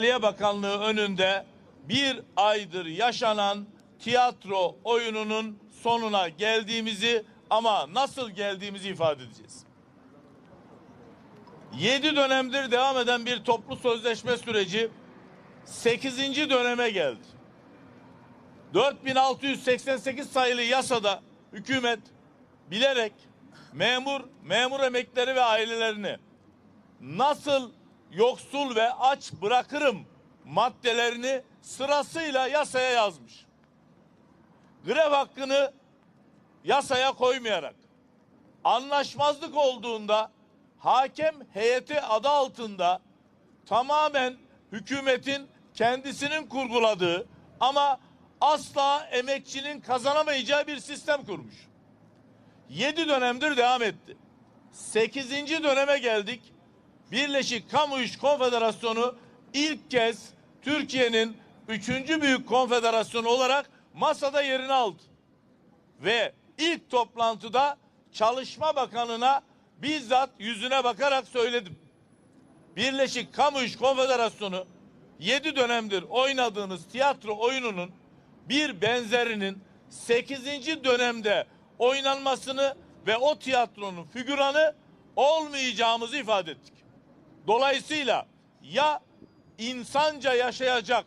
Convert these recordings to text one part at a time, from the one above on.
Maliye Bakanlığı önünde bir aydır yaşanan tiyatro oyununun sonuna geldiğimizi ama nasıl geldiğimizi ifade edeceğiz. Yedi dönemdir devam eden bir toplu sözleşme süreci 8. döneme geldi. 4688 sayılı yasada hükümet bilerek memur, memur emekleri ve ailelerini nasıl yoksul ve aç bırakırım maddelerini sırasıyla yasaya yazmış. Grev hakkını yasaya koymayarak anlaşmazlık olduğunda hakem heyeti adı altında tamamen hükümetin kendisinin kurguladığı ama asla emekçinin kazanamayacağı bir sistem kurmuş. Yedi dönemdir devam etti. Sekizinci döneme geldik. Birleşik Kamu İş Konfederasyonu ilk kez Türkiye'nin üçüncü büyük konfederasyonu olarak masada yerini aldı. Ve ilk toplantıda Çalışma Bakanı'na bizzat yüzüne bakarak söyledim. Birleşik Kamu İş Konfederasyonu 7 dönemdir oynadığınız tiyatro oyununun bir benzerinin 8. dönemde oynanmasını ve o tiyatronun figüranı olmayacağımızı ifade ettik. Dolayısıyla ya insanca yaşayacak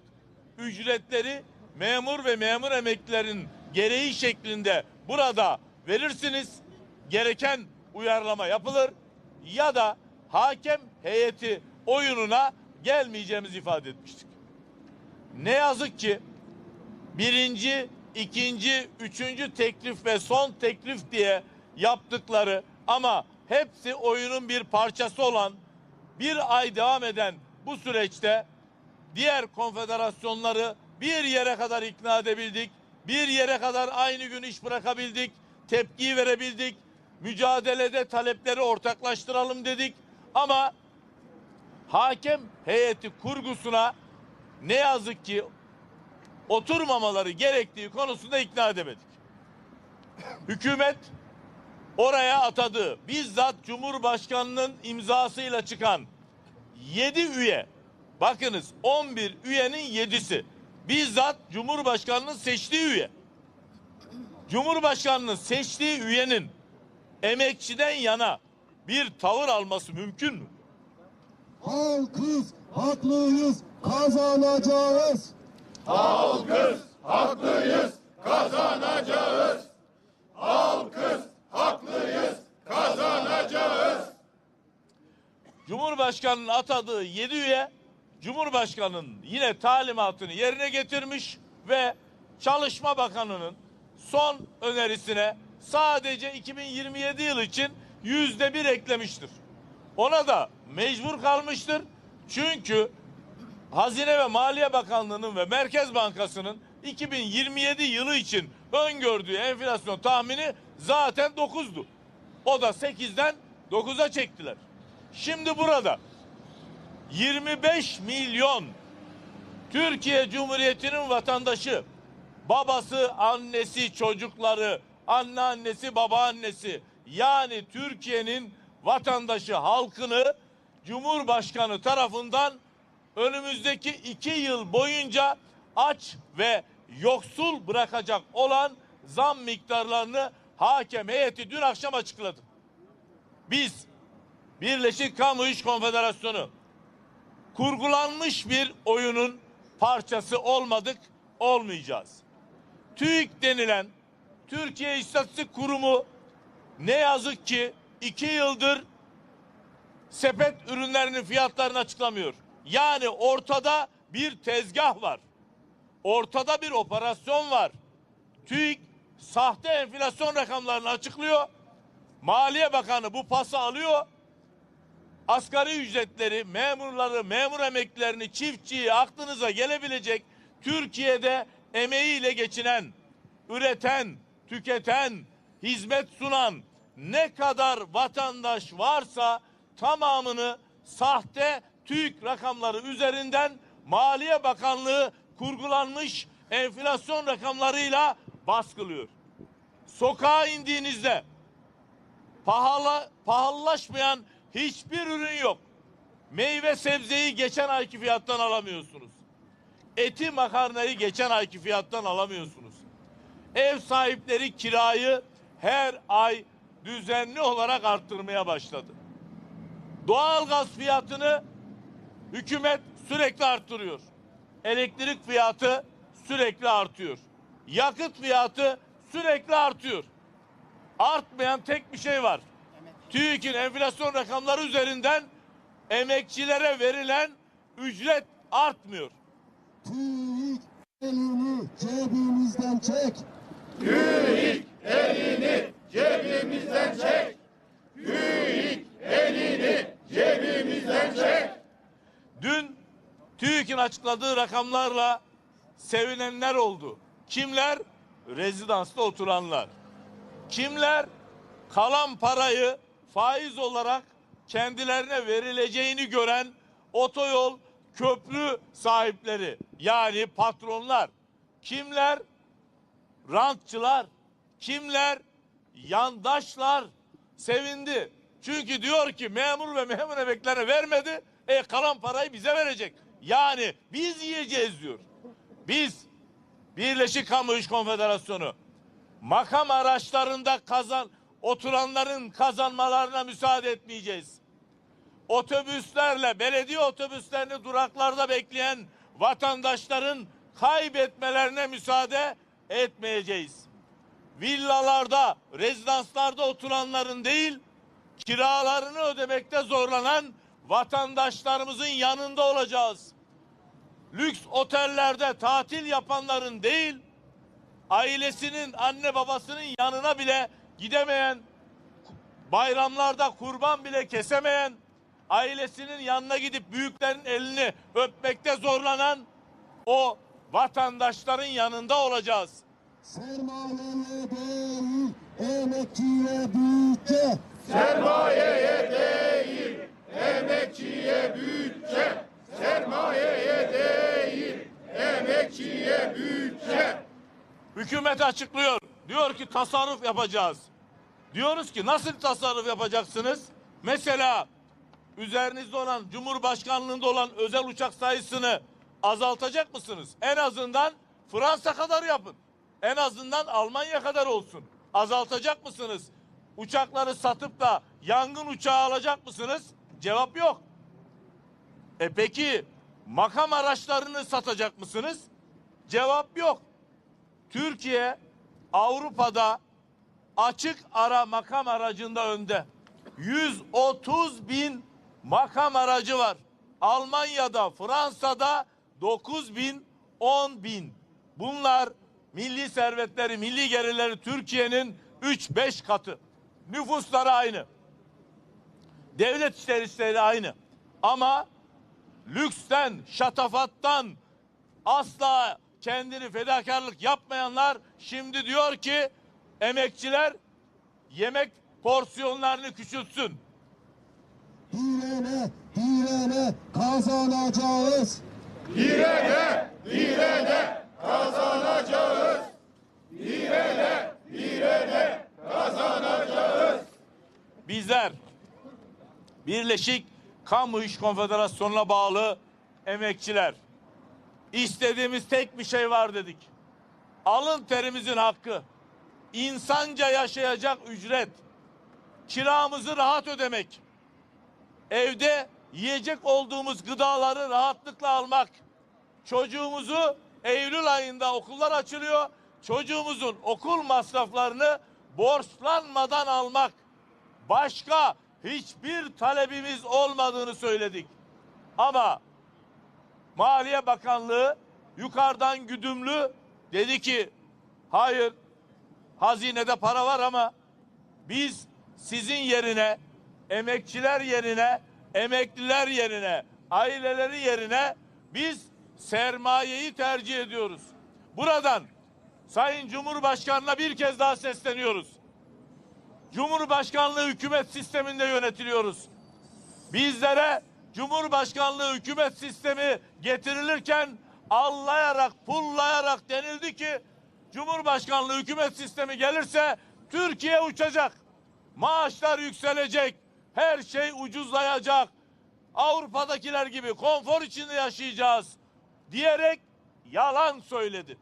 ücretleri memur ve memur emeklilerin gereği şeklinde burada verirsiniz. Gereken uyarlama yapılır ya da hakem heyeti oyununa gelmeyeceğimizi ifade etmiştik. Ne yazık ki birinci, ikinci, üçüncü teklif ve son teklif diye yaptıkları ama hepsi oyunun bir parçası olan bir ay devam eden bu süreçte diğer konfederasyonları bir yere kadar ikna edebildik. Bir yere kadar aynı gün iş bırakabildik. Tepkiyi verebildik. Mücadelede talepleri ortaklaştıralım dedik. Ama hakem heyeti kurgusuna ne yazık ki oturmamaları gerektiği konusunda ikna edemedik. Hükümet oraya atadığı bizzat Cumhurbaşkanının imzasıyla çıkan 7 üye bakınız 11 üyenin 7'si bizzat Cumhurbaşkanının seçtiği üye. Cumhurbaşkanının seçtiği üyenin emekçiden yana bir tavır alması mümkün mü? Halkız, haklıyız, kazanacağız. Cumhurbaşkanının atadığı 7 üye Cumhurbaşkanının yine talimatını yerine getirmiş ve Çalışma Bakanı'nın son önerisine sadece 2027 yıl için yüzde bir eklemiştir. Ona da mecbur kalmıştır. Çünkü Hazine ve Maliye Bakanlığı'nın ve Merkez Bankası'nın 2027 yılı için öngördüğü enflasyon tahmini zaten 9'du. O da 8'den 9'a çektiler. Şimdi burada 25 milyon Türkiye Cumhuriyeti'nin vatandaşı, babası, annesi, çocukları, anneannesi, babaannesi yani Türkiye'nin vatandaşı, halkını Cumhurbaşkanı tarafından önümüzdeki iki yıl boyunca aç ve yoksul bırakacak olan zam miktarlarını hakem heyeti dün akşam açıkladı. Biz Birleşik Kamu İş Konfederasyonu kurgulanmış bir oyunun parçası olmadık, olmayacağız. TÜİK denilen Türkiye İstatistik Kurumu ne yazık ki iki yıldır sepet ürünlerinin fiyatlarını açıklamıyor. Yani ortada bir tezgah var. Ortada bir operasyon var. TÜİK sahte enflasyon rakamlarını açıklıyor. Maliye Bakanı bu pası alıyor. Asgari ücretleri, memurları, memur emeklilerini, çiftçiyi aklınıza gelebilecek Türkiye'de emeğiyle geçinen, üreten, tüketen, hizmet sunan ne kadar vatandaş varsa tamamını sahte TÜİK rakamları üzerinden Maliye Bakanlığı kurgulanmış enflasyon rakamlarıyla baskılıyor. Sokağa indiğinizde pahalı, pahalılaşmayan hiçbir ürün yok. Meyve sebzeyi geçen ayki fiyattan alamıyorsunuz. Eti makarnayı geçen ayki fiyattan alamıyorsunuz. Ev sahipleri kirayı her ay düzenli olarak arttırmaya başladı. Doğalgaz fiyatını hükümet sürekli arttırıyor. Elektrik fiyatı sürekli artıyor. Yakıt fiyatı sürekli artıyor. Artmayan tek bir şey var. TÜİK'in enflasyon rakamları üzerinden emekçilere verilen ücret artmıyor. TÜİK elini cebimizden çek. Dün TÜİK'in açıkladığı rakamlarla sevinenler oldu. Kimler? Rezidansta oturanlar. Kimler? Kalan parayı faiz olarak kendilerine verileceğini gören otoyol, köprü sahipleri yani patronlar. Kimler? Rantçılar. Kimler? Yandaşlar. Sevindi. Çünkü diyor ki memur ve memur emeklerine vermedi. E kalan parayı bize verecek. Yani biz yiyeceğiz diyor. Biz Birleşik Kamu İş Konfederasyonu makam araçlarında kazan oturanların kazanmalarına müsaade etmeyeceğiz. Otobüslerle belediye otobüslerini duraklarda bekleyen vatandaşların kaybetmelerine müsaade etmeyeceğiz. Villalarda, rezidanslarda oturanların değil, kiralarını ödemekte zorlanan vatandaşlarımızın yanında olacağız. Lüks otellerde tatil yapanların değil, ailesinin, anne babasının yanına bile gidemeyen, bayramlarda kurban bile kesemeyen, ailesinin yanına gidip büyüklerin elini öpmekte zorlanan o vatandaşların yanında olacağız. Sermayeye değil, emekçiye bütçe. Hükümet açıklıyor. Diyor ki tasarruf yapacağız. Diyoruz ki nasıl tasarruf yapacaksınız? Mesela üzerinizde olan Cumhurbaşkanlığında olan özel uçak sayısını azaltacak mısınız? En azından Fransa kadar yapın. En azından Almanya kadar olsun. Azaltacak mısınız? Uçakları satıp da yangın uçağı alacak mısınız? Cevap yok. E peki makam araçlarını satacak mısınız? Cevap yok. Türkiye Avrupa'da açık ara makam aracında önde. 130 bin makam aracı var. Almanya'da, Fransa'da 9 bin, 10 bin. Bunlar milli servetleri, milli gelirleri Türkiye'nin 3-5 katı. Nüfusları aynı. Devlet işleri aynı. Ama lüksten, şatafattan asla kendini fedakarlık yapmayanlar şimdi diyor ki emekçiler yemek porsiyonlarını küçültsün. Direne, direne kazanacağız. Bizler Birleşik Kamu İş Konfederasyonu'na bağlı emekçiler istediğimiz tek bir şey var dedik. Alın terimizin hakkı, insanca yaşayacak ücret, kiramızı rahat ödemek, evde yiyecek olduğumuz gıdaları rahatlıkla almak, çocuğumuzu Eylül ayında okullar açılıyor, çocuğumuzun okul masraflarını borçlanmadan almak, başka hiçbir talebimiz olmadığını söyledik. Ama Maliye Bakanlığı yukarıdan güdümlü dedi ki hayır hazinede para var ama biz sizin yerine emekçiler yerine emekliler yerine aileleri yerine biz sermayeyi tercih ediyoruz. Buradan Sayın Cumhurbaşkanı'na bir kez daha sesleniyoruz. Cumhurbaşkanlığı hükümet sisteminde yönetiliyoruz. Bizlere Cumhurbaşkanlığı hükümet sistemi getirilirken allayarak, pullayarak denildi ki Cumhurbaşkanlığı hükümet sistemi gelirse Türkiye uçacak. Maaşlar yükselecek. Her şey ucuzlayacak. Avrupa'dakiler gibi konfor içinde yaşayacağız diyerek yalan söyledi.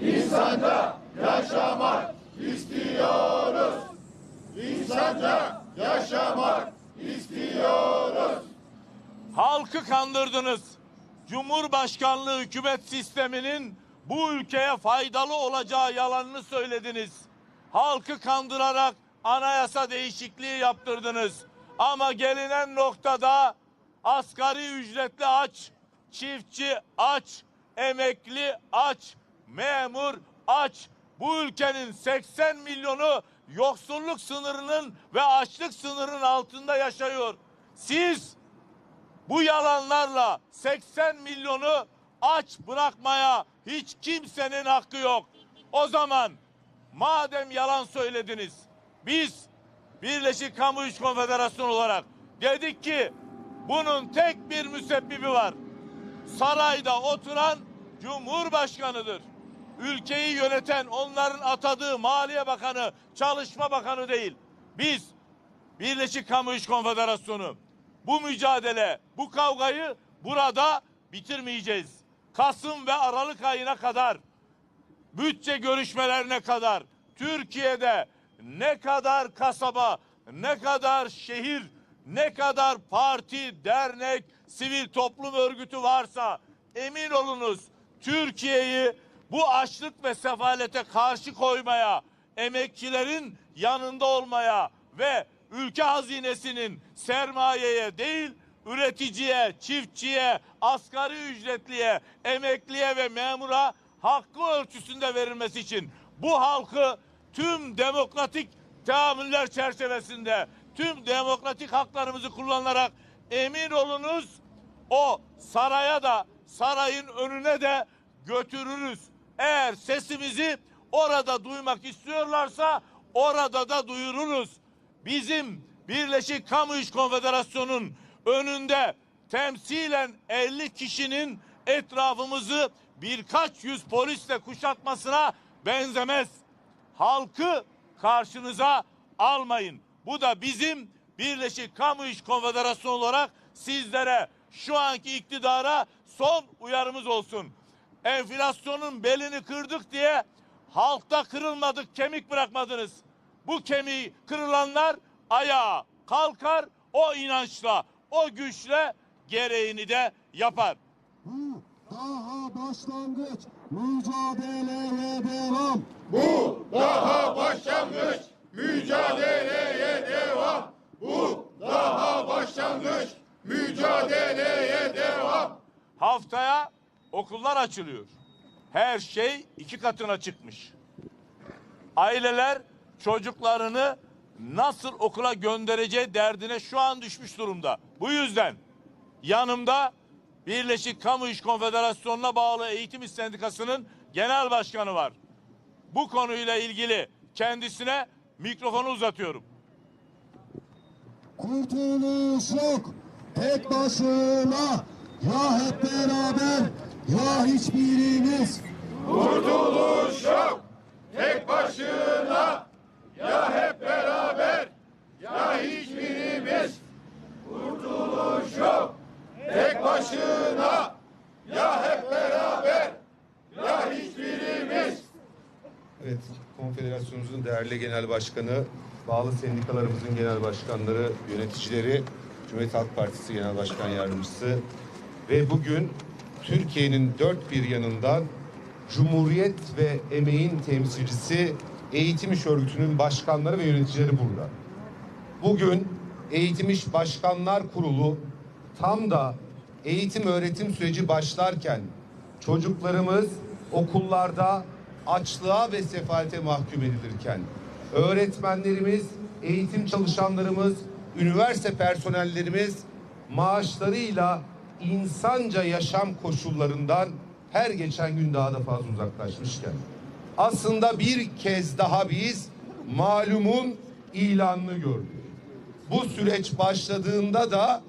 İnsanca yaşamak istiyoruz. Halkı kandırdınız. Cumhurbaşkanlığı hükümet sisteminin bu ülkeye faydalı olacağı yalanını söylediniz. Halkı kandırarak anayasa değişikliği yaptırdınız. Ama gelinen noktada asgari ücretli aç, çiftçi aç, emekli aç, memur aç. Bu ülkenin 80 milyonu yoksulluk sınırının ve açlık sınırının altında yaşıyor. Siz bu yalanlarla 80 milyonu aç bırakmaya hiç kimsenin hakkı yok. O zaman madem yalan söylediniz biz Birleşik Kamu İş Konfederasyonu olarak dedik ki bunun tek bir müsebbibi var. Sarayda oturan Cumhurbaşkanıdır. Ülkeyi yöneten onların atadığı Maliye Bakanı, Çalışma Bakanı değil. Biz Birleşik Kamu İş Konfederasyonu bu mücadele, bu kavgayı burada bitirmeyeceğiz. Kasım ve Aralık ayına kadar bütçe görüşmelerine kadar Türkiye'de ne kadar kasaba, ne kadar şehir, ne kadar parti, dernek, sivil toplum örgütü varsa emin olunuz Türkiye'yi bu açlık ve sefalete karşı koymaya, emekçilerin yanında olmaya ve ülke hazinesinin sermayeye değil üreticiye, çiftçiye, asgari ücretliye, emekliye ve memura hakkı ölçüsünde verilmesi için bu halkı tüm demokratik teamüller çerçevesinde tüm demokratik haklarımızı kullanarak emin olunuz o saraya da sarayın önüne de götürürüz. Eğer sesimizi orada duymak istiyorlarsa orada da duyururuz. Bizim Birleşik Kamu İş Konfederasyonu'nun önünde temsilen 50 kişinin etrafımızı birkaç yüz polisle kuşatmasına benzemez. Halkı karşınıza almayın. Bu da bizim Birleşik Kamu İş Konfederasyonu olarak sizlere şu anki iktidara son uyarımız olsun. Enflasyonun belini kırdık diye halkta kırılmadık kemik bırakmadınız. Bu kemiği kırılanlar ayağa kalkar o inançla, o güçle gereğini de yapar. Bu daha başlangıç. Mücadeleye devam. Bu daha başlangıç. Mücadeleye devam. Bu daha başlangıç. Mücadeleye devam. Haftaya okullar açılıyor. Her şey iki katına çıkmış. Aileler çocuklarını nasıl okula göndereceği derdine şu an düşmüş durumda. Bu yüzden yanımda Birleşik Kamu İş Konfederasyonu'na bağlı Eğitim İş Sendikası'nın genel başkanı var. Bu konuyla ilgili kendisine mikrofonu uzatıyorum. Kurtuluş yok. Tek başına. Ya hep beraber ya hiçbirimiz. Kurtuluş yok. Tek başına. Ya hep beraber. Ya hiçbirimiz. Kurtuluş yok. Tek başına. Ya hep beraber. Ya hiçbirimiz. Evet, konfederasyonumuzun değerli genel başkanı, bağlı sendikalarımızın genel başkanları, yöneticileri, Cumhuriyet Halk Partisi Genel Başkan Yardımcısı ve bugün Türkiye'nin dört bir yanından Cumhuriyet ve emeğin temsilcisi Eğitim İş Örgütü'nün başkanları ve yöneticileri burada. Bugün Eğitim İş Başkanlar Kurulu tam da eğitim öğretim süreci başlarken çocuklarımız okullarda açlığa ve sefalete mahkum edilirken öğretmenlerimiz, eğitim çalışanlarımız, üniversite personellerimiz maaşlarıyla insanca yaşam koşullarından her geçen gün daha da fazla uzaklaşmışken aslında bir kez daha biz malumun ilanını gördük. Bu süreç başladığında da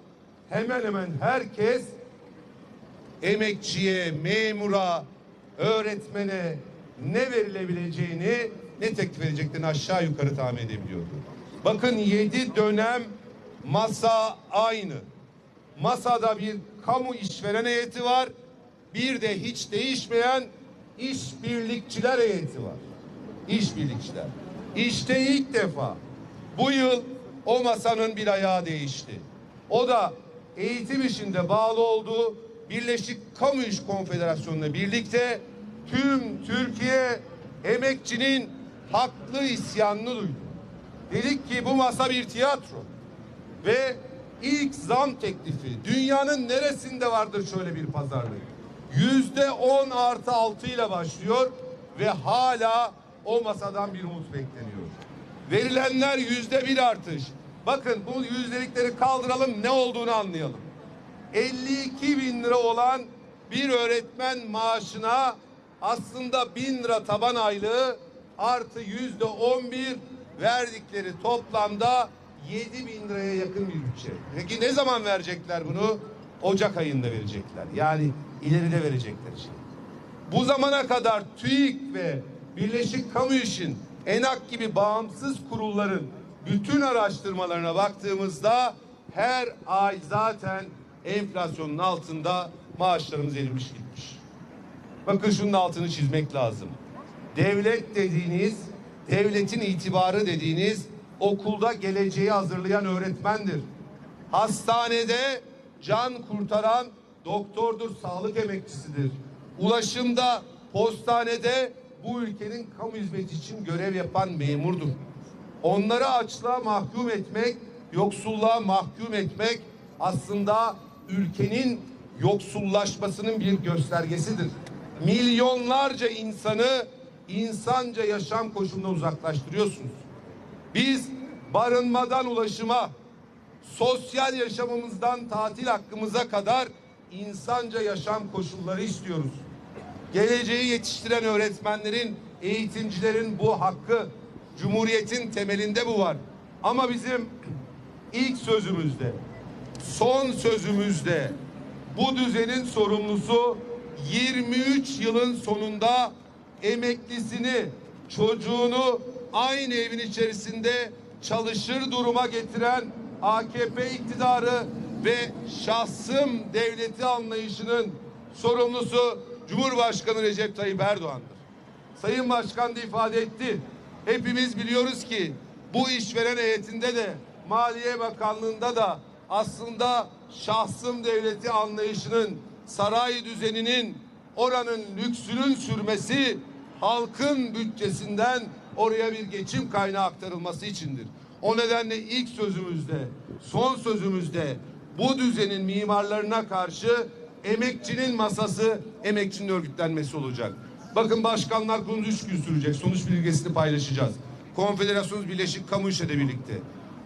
hemen hemen herkes emekçiye, memura, öğretmene ne verilebileceğini ne teklif edeceklerini aşağı yukarı tahmin edebiliyordu. Bakın yedi dönem masa aynı. Masada bir kamu işveren heyeti var. Bir de hiç değişmeyen işbirlikçiler heyeti var. İşbirlikçiler. İşte ilk defa bu yıl o masanın bir ayağı değişti. O da eğitim işinde bağlı olduğu Birleşik Kamu İş Konfederasyonu'na birlikte tüm Türkiye emekçinin haklı isyanını duydu. Dedik ki bu masa bir tiyatro ve ilk zam teklifi dünyanın neresinde vardır şöyle bir pazarlık? Yüzde on artı altı ile başlıyor ve hala o masadan bir umut bekleniyor. Verilenler yüzde bir artış. Bakın bu yüzdelikleri kaldıralım ne olduğunu anlayalım. 52 bin lira olan bir öğretmen maaşına aslında bin lira taban aylığı artı yüzde on bir verdikleri toplamda 7 bin liraya yakın bir bütçe. Peki ne zaman verecekler bunu? Ocak ayında verecekler. Yani ileride verecekler şey. Bu zamana kadar TÜİK ve Birleşik Kamu İş'in ENAK gibi bağımsız kurulların bütün araştırmalarına baktığımızda her ay zaten enflasyonun altında maaşlarımız erimiş gitmiş. Bakın şunun altını çizmek lazım. Devlet dediğiniz, devletin itibarı dediğiniz okulda geleceği hazırlayan öğretmendir. Hastanede can kurtaran doktordur, sağlık emekçisidir. Ulaşımda, postanede bu ülkenin kamu hizmeti için görev yapan memurdur. Onları açlığa mahkum etmek, yoksulluğa mahkum etmek aslında ülkenin yoksullaşmasının bir göstergesidir. Milyonlarca insanı insanca yaşam koşulundan uzaklaştırıyorsunuz. Biz barınmadan ulaşıma, sosyal yaşamımızdan tatil hakkımıza kadar insanca yaşam koşulları istiyoruz. Geleceği yetiştiren öğretmenlerin, eğitimcilerin bu hakkı, Cumhuriyetin temelinde bu var. Ama bizim ilk sözümüzde, son sözümüzde bu düzenin sorumlusu 23 yılın sonunda emeklisini, çocuğunu aynı evin içerisinde çalışır duruma getiren AKP iktidarı ve şahsım devleti anlayışının sorumlusu Cumhurbaşkanı Recep Tayyip Erdoğan'dır. Sayın Başkan da ifade etti. Hepimiz biliyoruz ki bu işveren heyetinde de Maliye Bakanlığı'nda da aslında şahsım devleti anlayışının saray düzeninin oranın lüksünün sürmesi halkın bütçesinden oraya bir geçim kaynağı aktarılması içindir. O nedenle ilk sözümüzde, son sözümüzde bu düzenin mimarlarına karşı emekçinin masası, emekçinin örgütlenmesi olacak. Bakın başkanlar kurulu üç gün sürecek. Sonuç bilgisini paylaşacağız. Konfederasyonumuz Birleşik Kamu İş'le de birlikte.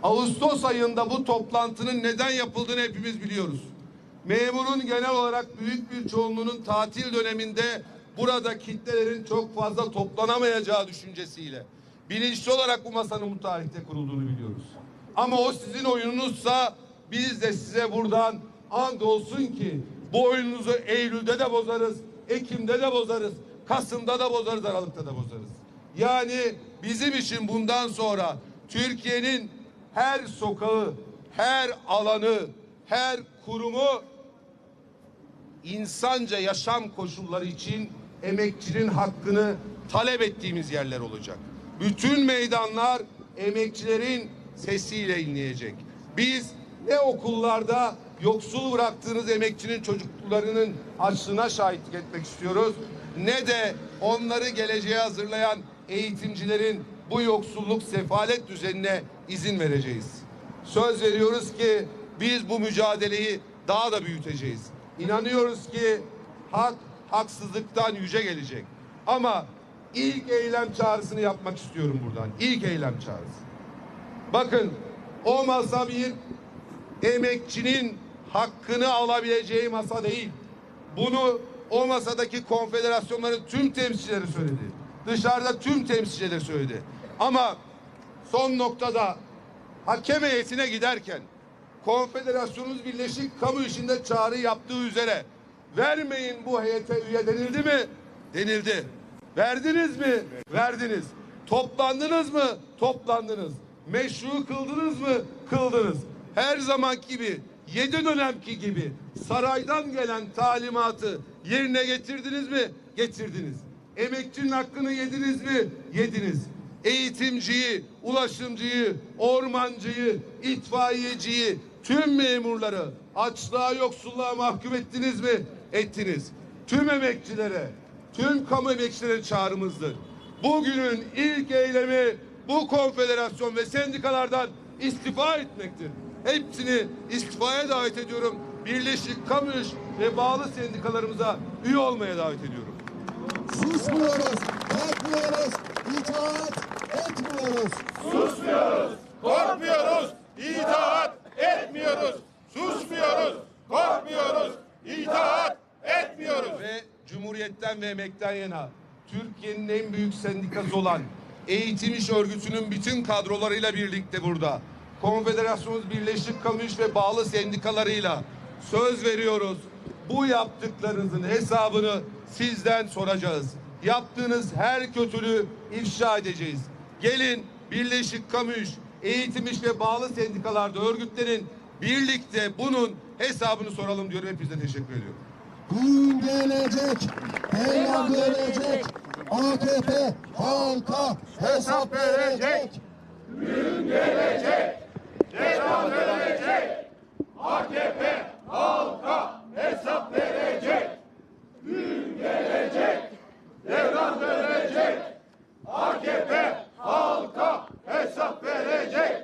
Ağustos ayında bu toplantının neden yapıldığını hepimiz biliyoruz. Memurun genel olarak büyük bir çoğunluğunun tatil döneminde burada kitlelerin çok fazla toplanamayacağı düşüncesiyle bilinçli olarak bu masanın bu tarihte kurulduğunu biliyoruz. Ama o sizin oyununuzsa biz de size buradan and olsun ki bu oyununuzu Eylül'de de bozarız, Ekim'de de bozarız, Kasım'da da bozarız, Aralık'ta da bozarız. Yani bizim için bundan sonra Türkiye'nin her sokağı, her alanı, her kurumu insanca yaşam koşulları için emekçinin hakkını talep ettiğimiz yerler olacak. Bütün meydanlar emekçilerin sesiyle inleyecek. Biz ne okullarda yoksul bıraktığınız emekçinin çocuklarının açlığına şahitlik etmek istiyoruz. Ne de onları geleceğe hazırlayan eğitimcilerin bu yoksulluk sefalet düzenine izin vereceğiz. Söz veriyoruz ki biz bu mücadeleyi daha da büyüteceğiz. İnanıyoruz ki hak haksızlıktan yüce gelecek. Ama ilk eylem çağrısını yapmak istiyorum buradan. İlk eylem çağrısı. Bakın o masa bir emekçinin hakkını alabileceği masa değil. Bunu o masadaki konfederasyonların tüm temsilcileri söyledi. Dışarıda tüm temsilcileri söyledi. Ama son noktada hakem heyetine giderken Konfederasyonumuz Birleşik Kamu işinde çağrı yaptığı üzere vermeyin bu heyete üye denildi mi? Denildi. Verdiniz mi? Verdiniz. Toplandınız mı? Toplandınız. Meşru kıldınız mı? Kıldınız. Her zaman gibi, yedi dönemki gibi saraydan gelen talimatı yerine getirdiniz mi? Getirdiniz. Emekçinin hakkını yediniz mi? Yediniz. Eğitimciyi, ulaşımcıyı, ormancıyı, itfaiyeciyi, tüm memurları açlığa, yoksulluğa mahkum ettiniz mi? Ettiniz. Tüm emekçilere, tüm kamu emekçilere çağrımızdır. Bugünün ilk eylemi bu konfederasyon ve sendikalardan istifa etmektir. Hepsini istifaya davet ediyorum. Birleşik Kamu İş ve bağlı sendikalarımıza üye olmaya davet ediyorum. Susmuyoruz, etmiyoruz, itaat Emekten yana Türkiye'nin en büyük sendikası olan Eğitim İş Örgütü'nün bütün kadrolarıyla birlikte burada. Konfederasyonumuz Birleşik Kamu İş ve bağlı sendikalarıyla söz veriyoruz. Bu yaptıklarınızın hesabını sizden soracağız. Yaptığınız her kötülüğü ifşa edeceğiz. Gelin Birleşik Kamu İş, Eğitim İş ve bağlı sendikalarda örgütlerin birlikte bunun hesabını soralım diyorum. Hepinize teşekkür ediyorum. Gün gelecek, Peygamber gelecek, AKP halka hesap verecek. Hesap verecek. Gün gelecek. Devran dönecek. AKP halka hesap verecek.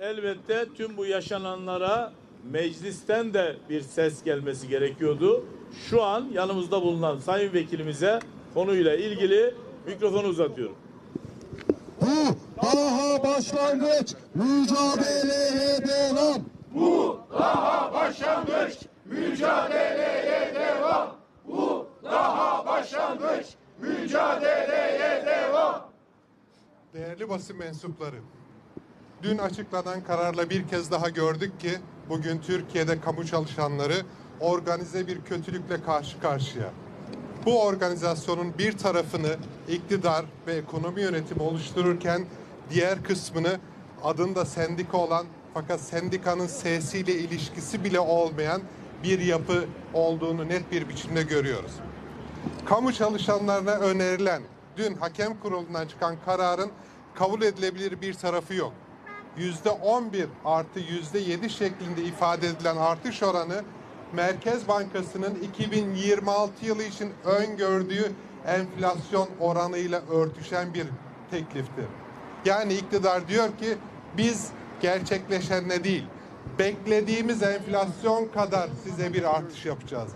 Elbette tüm bu yaşananlara meclisten de bir ses gelmesi gerekiyordu. Şu an yanımızda bulunan sayın vekilimize konuyla ilgili mikrofonu uzatıyorum. Bu daha başlangıç, mücadeleye devam. Daha başlangıç. Mücadeleye devam. Bu daha başlangıç. Mücadeleye devam. Değerli basın mensupları, dün açıklanan kararla bir kez daha gördük ki bugün Türkiye'de kamu çalışanları organize bir kötülükle karşı karşıya. Bu organizasyonun bir tarafını iktidar ve ekonomi yönetimi oluştururken diğer kısmını adında sendika olan fakat sendikanın sesiyle ilişkisi bile olmayan bir yapı olduğunu net bir biçimde görüyoruz kamu çalışanlarına önerilen dün hakem kurulundan çıkan kararın kabul edilebilir bir tarafı yok. Yüzde 11 artı yüzde 7 şeklinde ifade edilen artış oranı Merkez Bankası'nın 2026 yılı için öngördüğü enflasyon oranıyla örtüşen bir tekliftir. Yani iktidar diyor ki biz gerçekleşenle değil, beklediğimiz enflasyon kadar size bir artış yapacağız.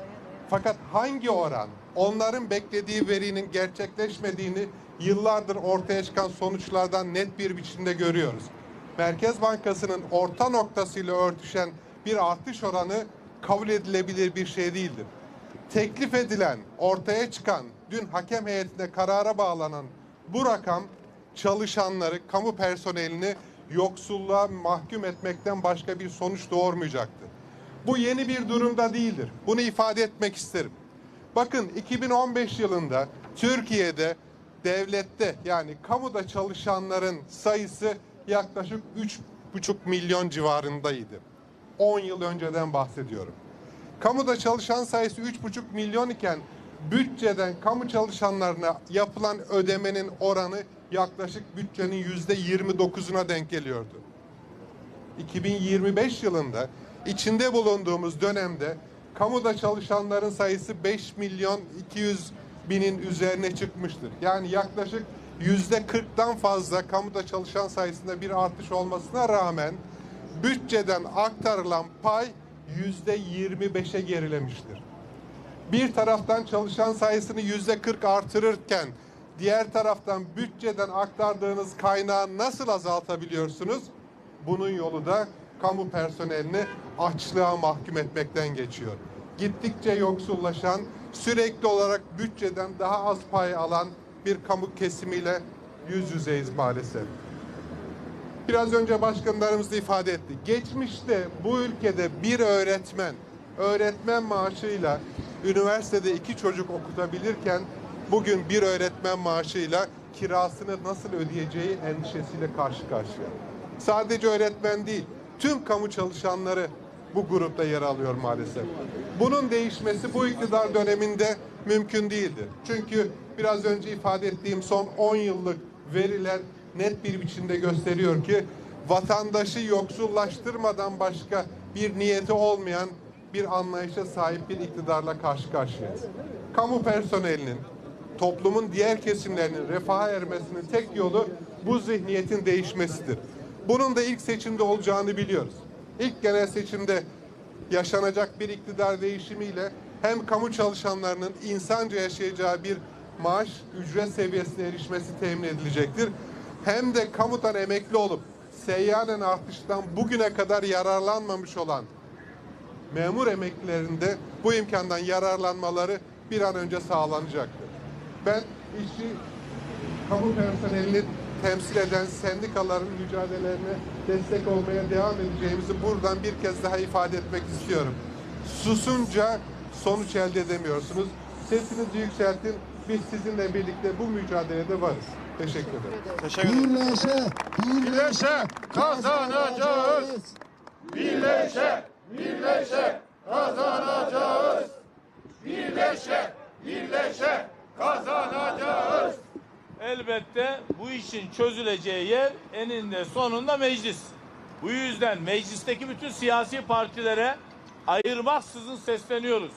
Fakat hangi oran? Onların beklediği verinin gerçekleşmediğini yıllardır ortaya çıkan sonuçlardan net bir biçimde görüyoruz. Merkez Bankası'nın orta noktasıyla örtüşen bir artış oranı kabul edilebilir bir şey değildir. Teklif edilen, ortaya çıkan, dün hakem heyetinde karara bağlanan bu rakam çalışanları, kamu personelini yoksulluğa mahkum etmekten başka bir sonuç doğurmayacaktır. Bu yeni bir durumda değildir. Bunu ifade etmek isterim. Bakın 2015 yılında Türkiye'de devlette yani kamuda çalışanların sayısı yaklaşık 3,5 milyon civarındaydı. 10 yıl önceden bahsediyorum. Kamuda çalışan sayısı 3,5 milyon iken bütçeden kamu çalışanlarına yapılan ödemenin oranı yaklaşık bütçenin yüzde 29'una denk geliyordu. 2025 yılında içinde bulunduğumuz dönemde kamuda çalışanların sayısı 5 milyon 200 binin üzerine çıkmıştır. Yani yaklaşık yüzde 40'tan fazla kamuda çalışan sayısında bir artış olmasına rağmen bütçeden aktarılan pay yüzde 25'e gerilemiştir. Bir taraftan çalışan sayısını yüzde 40 artırırken diğer taraftan bütçeden aktardığınız kaynağı nasıl azaltabiliyorsunuz? Bunun yolu da kamu personelini açlığa mahkum etmekten geçiyor. Gittikçe yoksullaşan, sürekli olarak bütçeden daha az pay alan bir kamu kesimiyle yüz yüzeyiz maalesef. Biraz önce başkanlarımız da ifade etti. Geçmişte bu ülkede bir öğretmen öğretmen maaşıyla üniversitede iki çocuk okutabilirken bugün bir öğretmen maaşıyla kirasını nasıl ödeyeceği endişesiyle karşı karşıya. Sadece öğretmen değil, tüm kamu çalışanları bu grupta yer alıyor maalesef. Bunun değişmesi bu iktidar döneminde mümkün değildir. Çünkü biraz önce ifade ettiğim son 10 yıllık veriler net bir biçimde gösteriyor ki vatandaşı yoksullaştırmadan başka bir niyeti olmayan bir anlayışa sahip bir iktidarla karşı karşıyayız. Kamu personelinin, toplumun diğer kesimlerinin refaha ermesinin tek yolu bu zihniyetin değişmesidir. Bunun da ilk seçimde olacağını biliyoruz. İlk genel seçimde yaşanacak bir iktidar değişimiyle hem kamu çalışanlarının insanca yaşayacağı bir maaş, ücret seviyesine erişmesi temin edilecektir. Hem de kamudan emekli olup seyyanen artıştan bugüne kadar yararlanmamış olan memur emeklilerinde bu imkandan yararlanmaları bir an önce sağlanacaktır. Ben işçi kamu personelini temsil eden sendikaların mücadelelerine destek olmaya devam edeceğimizi buradan bir kez daha ifade etmek istiyorum. Susunca sonuç elde edemiyorsunuz. Sesinizi yükseltin. Biz sizinle birlikte bu mücadelede varız. Teşekkür ederim. Birleşe, birleşe kazanacağız. Birleşe, birleşe kazanacağız. Birleşe, birleşe kazanacağız. Elbette bu işin çözüleceği yer eninde sonunda meclis. Bu yüzden meclisteki bütün siyasi partilere ayırmaksızın sesleniyoruz.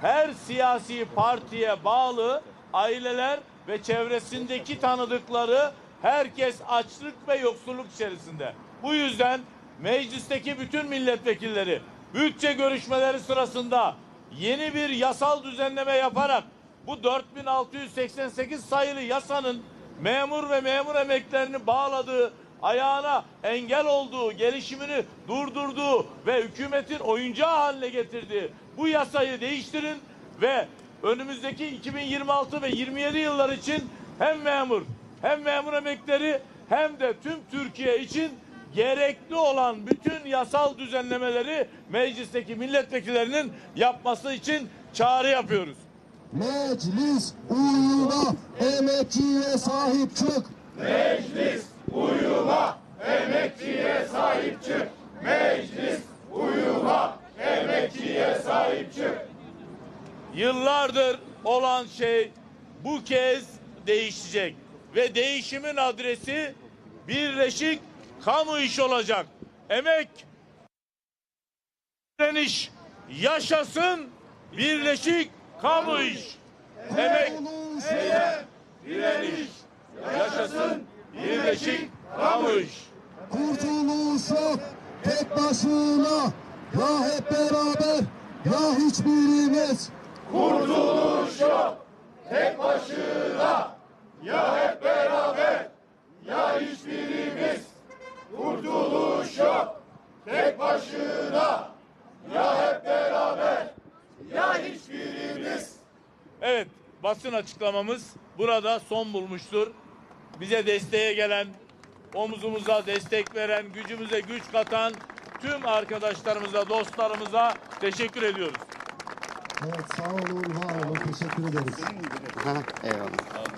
Her siyasi partiye bağlı aileler ve çevresindeki tanıdıkları herkes açlık ve yoksulluk içerisinde. Bu yüzden meclisteki bütün milletvekilleri bütçe görüşmeleri sırasında yeni bir yasal düzenleme yaparak bu 4688 sayılı yasanın memur ve memur emeklerini bağladığı, ayağına engel olduğu, gelişimini durdurduğu ve hükümetin oyuncağı haline getirdiği bu yasayı değiştirin ve önümüzdeki 2026 ve 27 yıllar için hem memur hem memur emekleri hem de tüm Türkiye için gerekli olan bütün yasal düzenlemeleri meclisteki milletvekillerinin yapması için çağrı yapıyoruz. Meclis uyuma, emekçiye sahip çık. Meclis uyuma, emekçiye sahip çık. Meclis uyuma, emekçiye sahip çık. Yıllardır olan şey bu kez değişecek ve değişimin adresi birleşik kamu iş olacak. Emek direniş yaşasın birleşik kamu iş. Emek eylem direniş yaşasın birleşik kamu iş. Kurtuluş tek başına. Ya hep beraber ya hiçbirimiz. Kurtuluş yok tek başına. Ya hep beraber ya hiçbirimiz. Kurtuluş yok tek başına. Ya hep beraber ya hiçbirimiz. Evet, basın açıklamamız burada son bulmuştur. Bize desteğe gelen, omuzumuza destek veren, gücümüze güç katan tüm arkadaşlarımıza, dostlarımıza teşekkür ediyoruz. Evet sağ olun, var olun. Teşekkür ederiz. Eyvallah.